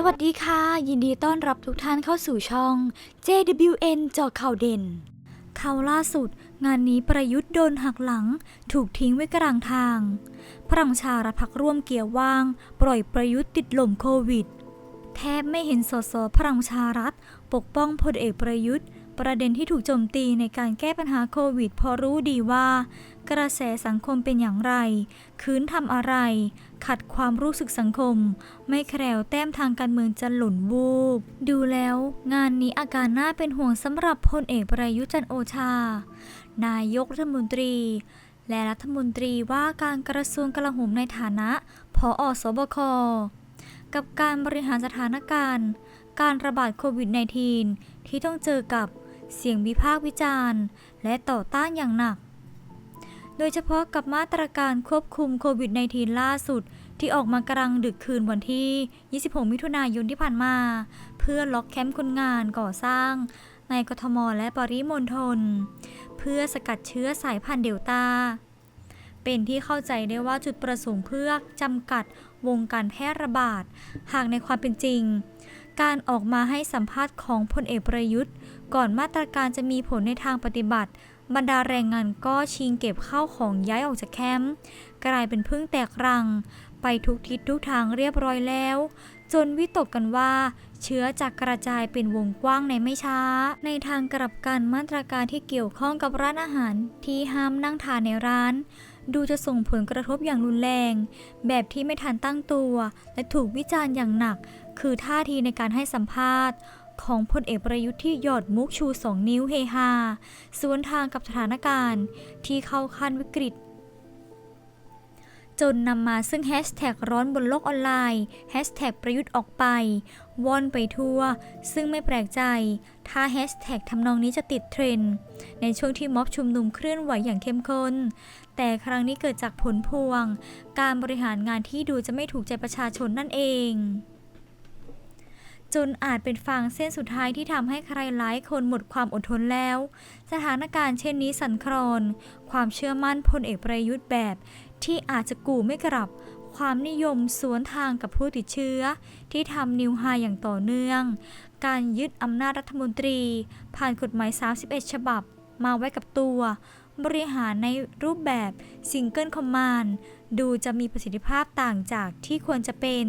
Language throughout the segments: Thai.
สวัสดีค่ะ ยินดีต้อนรับทุกท่านเข้าสู่ช่อง JWN เจาะข่าวเด่น ข่าวล่าสุด งานนี้ประยุทธ์โดนหักหลัง ถูกทิ้งไว้กลางทาง พลังชารัฐพักร่วมเกียร์ว่าง ปล่อยประยุทธ์ติดลมโควิด แทบไม่เห็นสสพลังชารัฐ ปกป้องพลเอกประยุทธ์ ประเด็นที่ถูกโจมตีในการแก้ปัญหาโควิดเพอรู้ดีว่า กระแสสังคมเป็นอย่างไร คืนทำอะไร ขัดความรู้สึกสังคม ไม่แคล้วแต้มทางการเมืองจะหล่นวูบ ดูแล้ว งานนี้อาการน่าเป็นห่วงสำหรับพลเอกประยุจันโอชา นายกรัฐมนตรี และรัฐมนตรีว่าการกระทรวงกลาโหมในฐานะผอสบค กับการบริหารสถานการณ์การระบาดโควิด -19 ที่ต้องเจอกับ เสียงวิพากษ์วิจารณ์ และต่อต้านอย่างหนัก โดยเฉพาะกับมาตรการควบคุมโควิด -19 ล่าสุด ที่ออกมากลางดึกคืนวันที่ 26 มิถุนายนที่ผ่านมา เพื่อล็อกแคมป์คนงานก่อสร้าง ในกทมและปริมณฑลเพื่อสกัดเชื้อสายพันธุ์เดลต้าเป็นที่เข้าใจได้ว่าจุดประสงค์เพื่อจำกัดวงการแพร่ระบาด หากในความเป็นจริง การออกมาให้สัมภาษณ์ของพลเอกประยุทธ์ ก่อนมาตรการจะมีผลในทางปฏิบัติ บรรดาแรงงานก็ชิงเก็บข้าวของย้ายออกจากแคมป์กลายเป็นพึ่งแตกรัง ไปทุกทิศทุกทางเรียบร้อยแล้ว จนวิตกกันว่า เชื้อจะกระจายเป็นวงกว้างในไม่ช้า ในทางกลับกันมาตรการที่เกี่ยวข้องกับร้านอาหารที่ห้ามนั่งทานในร้านดูจะส่งผลกระทบอย่างรุนแรง แบบที่ไม่ทันตั้งตัว และถูกวิจารณ์อย่างหนัก คือท่าทีในการให้สัมภาษณ์ ของพลเอกประยุทธ์ที่หยอดมุกชูสองนิ้วเฮฮาสวนทางกับสถานการณ์ที่เข้าขั้นวิกฤต จนนำมาซึ่งแฮชแท็กร้อนบนโลกออนไลน์แฮชแท็กประยุทธ์ออกไปว่อนไปทั่ว ซึ่งไม่แปลกใจ ถ้าแฮชแท็กทำนองนี้จะติดเทรนด์ในช่วงที่ม็อบชุมนุมเคลื่อนไหวอย่างเข้มข้นแต่ครั้งนี้เกิดจากผลพวง การบริหารงานที่ดูจะไม่ถูกใจประชาชนนั่นเอง จนอาจเป็นฟางเส้นสุดท้ายที่ทำให้ใครหลายคนหมดความอดทนแล้ว สถานการณ์เช่นนี้สั่นคลอน ความเชื่อมั่นพลเอกประยุทธ์แบบ ที่อาจจะกู่ไม่กลับ ความนิยมสวนทางกับผู้ติดเชื้อ ที่ทำนิวไฮอย่างต่อเนื่อง การยึดอำนาจรัฐมนตรี ผ่านกฎหมาย 31 ฉบับ มาไว้กับตัว บริหารในรูปแบบซิงเกิลคอมมานด์ดูจะมีประสิทธิภาพต่างจากที่ควรจะเป็น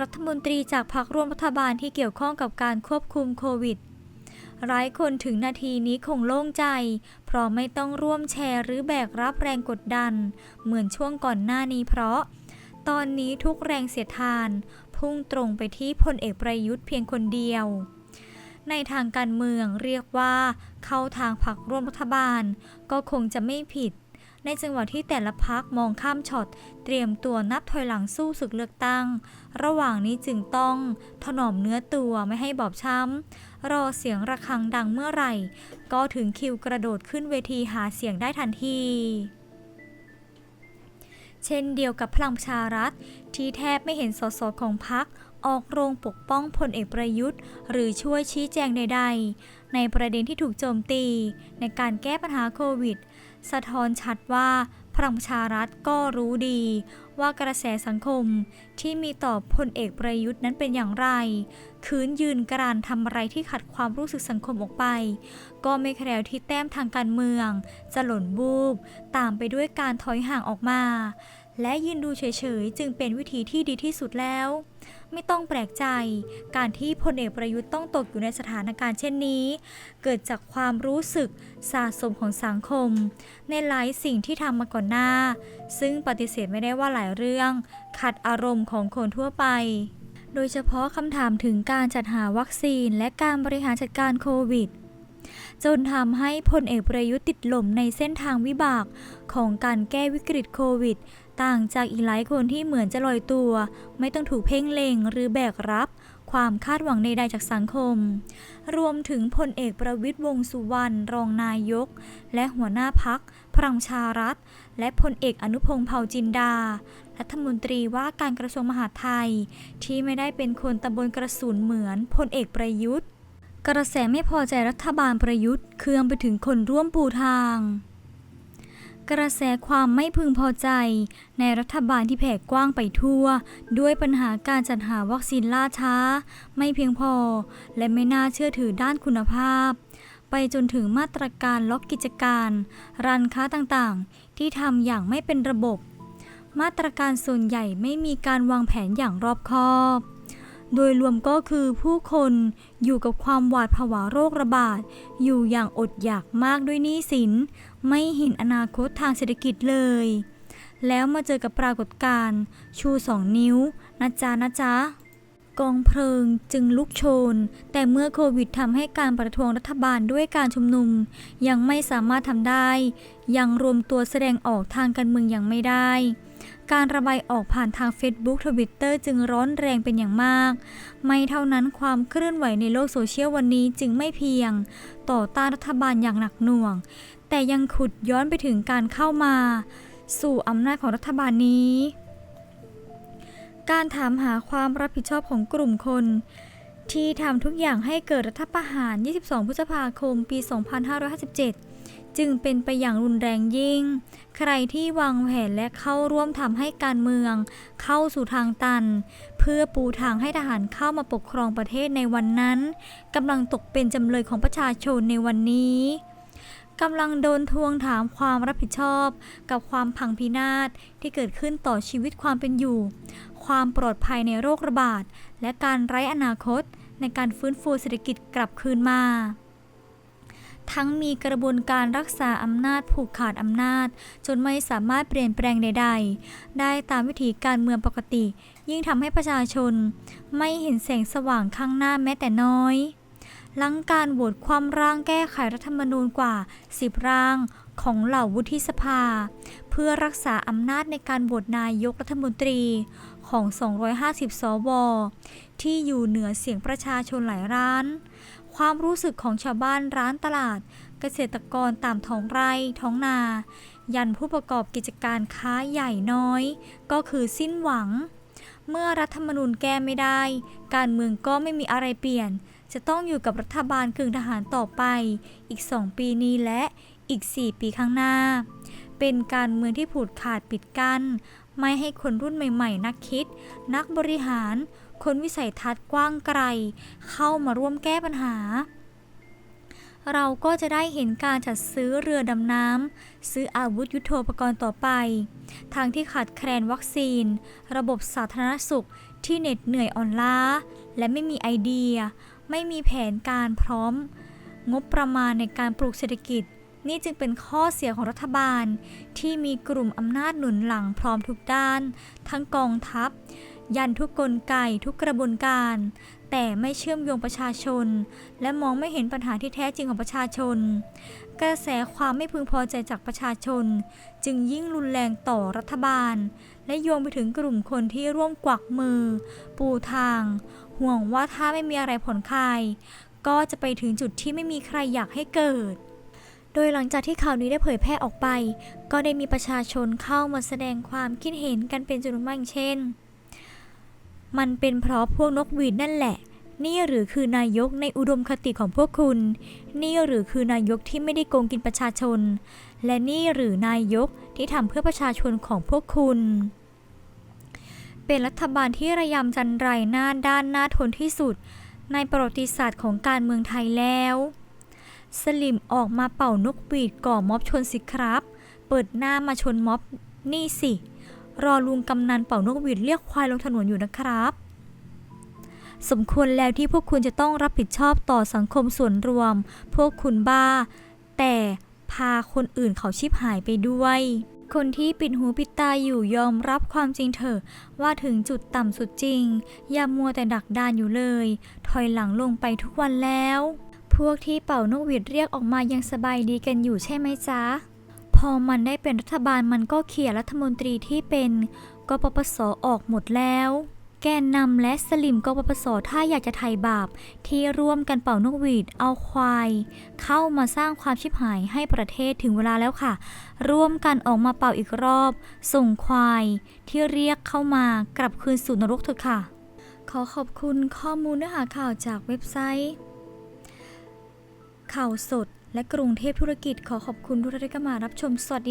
รัฐมนตรีจากพรรคร่วมรัฐบาลที่เกี่ยวข้องกับการควบคุมโควิดหลายคนถึงนาทีนี้คงโล่งใจ เพราะไม่ต้องร่วมแชร์หรือแบกรับแรงกดดัน เหมือนช่วงก่อนหน้านี้เพราะ ตอนนี้ทุกแรงเสียดทาน พุ่งตรงไปที่พลเอกประยุทธ์เพียงคนเดียว ในทางการเมืองเรียกว่า เข้าทางพรรคร่วมรัฐบาล ก็คงจะไม่ผิด ในจังหวะที่แต่ละพักมองข้ามช็อต เตรียมตัวนับถอยหลังสู้ศึกเลือกตั้ง ระหว่างนี้จึงต้องถนอมเนื้อตัวไม่ให้บอบช้ำ รอเสียงระฆังดังเมื่อไหร่ ก็ถึงคิวกระโดดขึ้นเวทีหาเสียงได้ทันทีเช่นเดียวกับพลังประชารัฐ ที่แทบไม่เห็นสสของพรรค ออกโรงปกป้องพลเอกประยุทธ์ หรือช่วยชี้แจงใด ๆ ในประเด็นที่ถูกโจมตี ในการแก้ปัญหาโควิด สะท้อนชัดว่าพลังประชารัฐก็รู้ดี ว่ากระแสสังคมที่มีต่อพลเอกประยุทธ์นั้นเป็นอย่างไร คืนยืนกรานทำอะไรที่ขัดความรู้สึกสังคมออกไป ก็ไม่แคล้วที่แต้มทางการเมือง จะหล่นบูบ ตามไปด้วยการถอยห่างออกมา และยืนดูเฉยๆ จึงเป็นวิธีที่ดีที่สุดแล้ว ไม่ต้องแปลกใจ การที่พลเอกประยุทธ์ต้องตกอยู่ในสถานการณ์เช่นนี้ เกิดจากความรู้สึกสะสมของสังคม ในหลายสิ่งที่ทำมาก่อนหน้า ซึ่งปฏิเสธไม่ได้ว่าหลายเรื่อง ขัดอารมณ์ของคนทั่วไปโดยเฉพาะคำถามถึงการจัดหาวัคซีนและการบริหารจัดการโควิด จนทำให้พลเอกประยุทธ์ติดหล่มในเส้นทางวิบากของการแก้วิกฤตโควิด ต่างจากอีกหลายคนที่เหมือนจะลอยตัว ไม่ต้องถูกเพ่งเล็งหรือแบกรับ ความคาดหวังใดๆจากสังคม รวมถึงพลเอกประวิตยวงสุวรรณรองนายก และหัวหน้าพักพลังชารัฐ และพลเอกอนุพงษ์เผ่าจินดา รัฐมนตรีว่าการกระทรวงมหาดไทย ที่ไม่ได้เป็นคนตำบลกระสุนเหมือนพลเอกประยุทธ์ กระแสไม่พอใจรัฐบาลประยุทธ์เคืองไปถึงคนร่วมปูทาง กระแสความไม่พึงพอใจ ในรัฐบาลที่แผ่กว้างไปทั่ว ด้วยปัญหาการจัดหาวัคซีนล่าช้า ไม่เพียงพอ และไม่น่าเชื่อถือด้านคุณภาพ ไปจนถึงมาตรการล็อกกิจการ ร้านค้าต่างๆ ที่ทำอย่างไม่เป็นระบบ มาตรการส่วนใหญ่ไม่มีการวางแผนอย่างรอบคอบ โดยรวมก็คือผู้คนอยู่กับความหวาดผวาโรคระบาด อยู่อย่างอดอยากมากด้วยหนี้สิน ไม่เห็นอนาคตทางเศรษฐกิจเลย แล้วมาเจอกับปรากฏการณ์ชูสองนิ้วนะจ๊ะนะจ๊ะกองเพลิงจึงลุกโชน แต่เมื่อโควิดทำให้การประท้วงรัฐบาลด้วยการชุมนุม ยังไม่สามารถทำได้ ยังรวมตัวแสดงออกทางการเมืองยังไม่ได้ การระบายออกผ่านทาง Facebook Twitter จึงร้อนแรงเป็นอย่างมาก ไม่เท่านั้นความเคลื่อนไหวในโลกโซเชียลวันนี้จึงไม่เพียง ต่อต้านรัฐบาลอย่างหนักหน่วง แต่ยังขุดย้อนไปถึงการเข้ามา สู่อำนาจของรัฐบาลนี้ การถามหาความรับผิดชอบของกลุ่มคน ที่ทำทุกอย่างให้เกิดรัฐประหาร 22 พฤษภาคม ปี 2557 จึงเป็นไปอย่างรุนแรงยิ่ง ใครที่วางแผนและเข้าร่วมทำให้การเมือง เข้าสู่ทางตัน เพื่อปูทางให้ทหารเข้ามาปกครองประเทศในวันนั้นกำลังตกเป็นจำเลยของประชาชนในวันนี้กำลังโดนทวงถามความรับผิดชอบ กับความพังพินาศที่เกิดขึ้นต่อชีวิตความเป็นอยู่ ความปลอดภัยในโรคระบาด และการไร้อนาคตในการฟื้นฟูเศรษฐกิจกลับคืนมา ทั้งมีกระบวนการรักษาอำนาจผูกขาดอำนาจ จนไม่สามารถเปลี่ยนแปลงใด ๆ ได้ตามวิถีการเมืองปกติ ยิ่งทำให้ประชาชน ไม่เห็นแสงสว่างข้างหน้าแม้แต่น้อยหลังการโหวตความร่างแก้ไขรัฐธรรมนูญกว่า 10 ร่างของเหล่าวุฒิสภา เพื่อรักษาอำนาจในการโหวตนายกรัฐมนตรี ของ 250 สว ที่อยู่เหนือเสียงประชาชนหลายร้าน ความรู้สึกของชาวบ้านร้านตลาด เกษตรกรตามท้องไร่ท้องนา ยันผู้ประกอบกิจการค้าใหญ่น้อย ก็คือสิ้นหวัง เมื่อรัฐธรรมนูญแก้ไม่ได้ การเมืองก็ไม่มีอะไรเปลี่ยน จะต้องอยู่กับรัฐบาลกึ่งทหารต่อไป อีก2ปีนี้และอีก 4 ปีข้างหน้า เป็นการเมืองที่ผูดขาดปิดกั้น ไม่ให้คนรุ่นใหม่ ๆ นักคิด นักบริหาร คนวิสัยทัศน์กว้างไกล เข้ามาร่วมแก้ปัญหา เราก็จะได้เห็นการจัดซื้อเรือดำน้ำซื้ออาวุธยุโทโธปกรณ์ต่อไป ทางที่ขาดแคลนวัคซีน ระบบสาธารณสุขที่เหน็ดเหนื่อยอ่อนล้า และไม่มีไอเดีย ไม่มีแผนการพร้อม งบประมาณในการปลูกเศรษฐกิจ นี่จึงเป็นข้อเสียของรัฐบาล ที่มีกลุ่มอำนาจหนุนหลังพร้อมทุกด้าน ทั้งกองทัพ ยันทุกกลไกทุกกระบวนการ แต่ไม่เชื่อมโยงประชาชน และมองไม่เห็นปัญหาที่แท้จริงของประชาชน กระแสความไม่พึงพอใจจากประชาชน จึงยิ่งรุนแรงต่อรัฐบาล และโยงไปถึงกลุ่มคนที่ร่วมกวักมือ ปูทาง ห่วงว่าถ้าไม่มีอะไรผ่อนคลายก็จะไปถึงจุดที่ไม่มีใครอยากให้เกิด โดยหลังจากที่ข่าวนี้ได้เผยแพร่ออกไป ก็ได้มีประชาชนเข้ามาแสดงความคิดเห็นกันเป็นจำนวนมากอย่างเช่น มันเป็นเพราะพวกนกหวีดนั่นแหละ นี่หรือคือนายกในอุดมคติของพวกคุณ นี่หรือคือนายกที่ไม่ได้โกงกินประชาชน และนี่หรือนายกที่ทำเพื่อประชาชนของพวกคุณ เป็นรัฐบาลที่ระยำจันไรหน้าด้านหน้าทนที่สุด ในประวัติศาสตร์ของการเมืองไทยแล้ว สลิมออกมาเป่านกหวีดก่อม็อบชนสิครับ เปิดหน้ามาชนม็อบนี่สิ รอลุงกำนันเป่านกหวีดเรียกควายลงถนนอยู่นะครับ สมควรแล้วที่พวกคุณจะต้องรับผิดชอบต่อสังคมส่วนรวม พวกคุณบ้า แต่พาคนอื่นเขาชิบหายไปด้วย คนที่ปิดหูปิดตาอยู่ยอมรับความจริงเถอะว่าถึงจุดต่ำสุดจริง อย่ามัวแต่ดักดานอยู่เลย ถอยหลังลงไปทุกวันแล้ว พวกที่เป่านกหวีดเรียกออกมายังสบายดีกันอยู่ใช่ไหมจ๊ะ พอมันได้เป็นรัฐบาลมันก็เขี่ยรัฐมนตรีที่เป็นกปปสออกหมดแล้ว แกนนำและสลิมกปปสถ้าอยากจะไถ่บาป ที่ร่วมกันเป่านกหวีดเอาควาย เข้ามาสร้างความชิบหายให้ประเทศถึงเวลาแล้วค่ะ ร่วมกันออกมาเป่าอีกรอบ ส่งควาย ที่เรียกเข้ามากลับคืนสู่นรกเถอะค่ะ ขอขอบคุณข้อมูลเนื้อหาข่าวจากเว็บไซต์ ข่าวสดและกรุงเทพธุรกิจขอขอบคุณทุกท่านที่เข้ามารับชมสวัสดี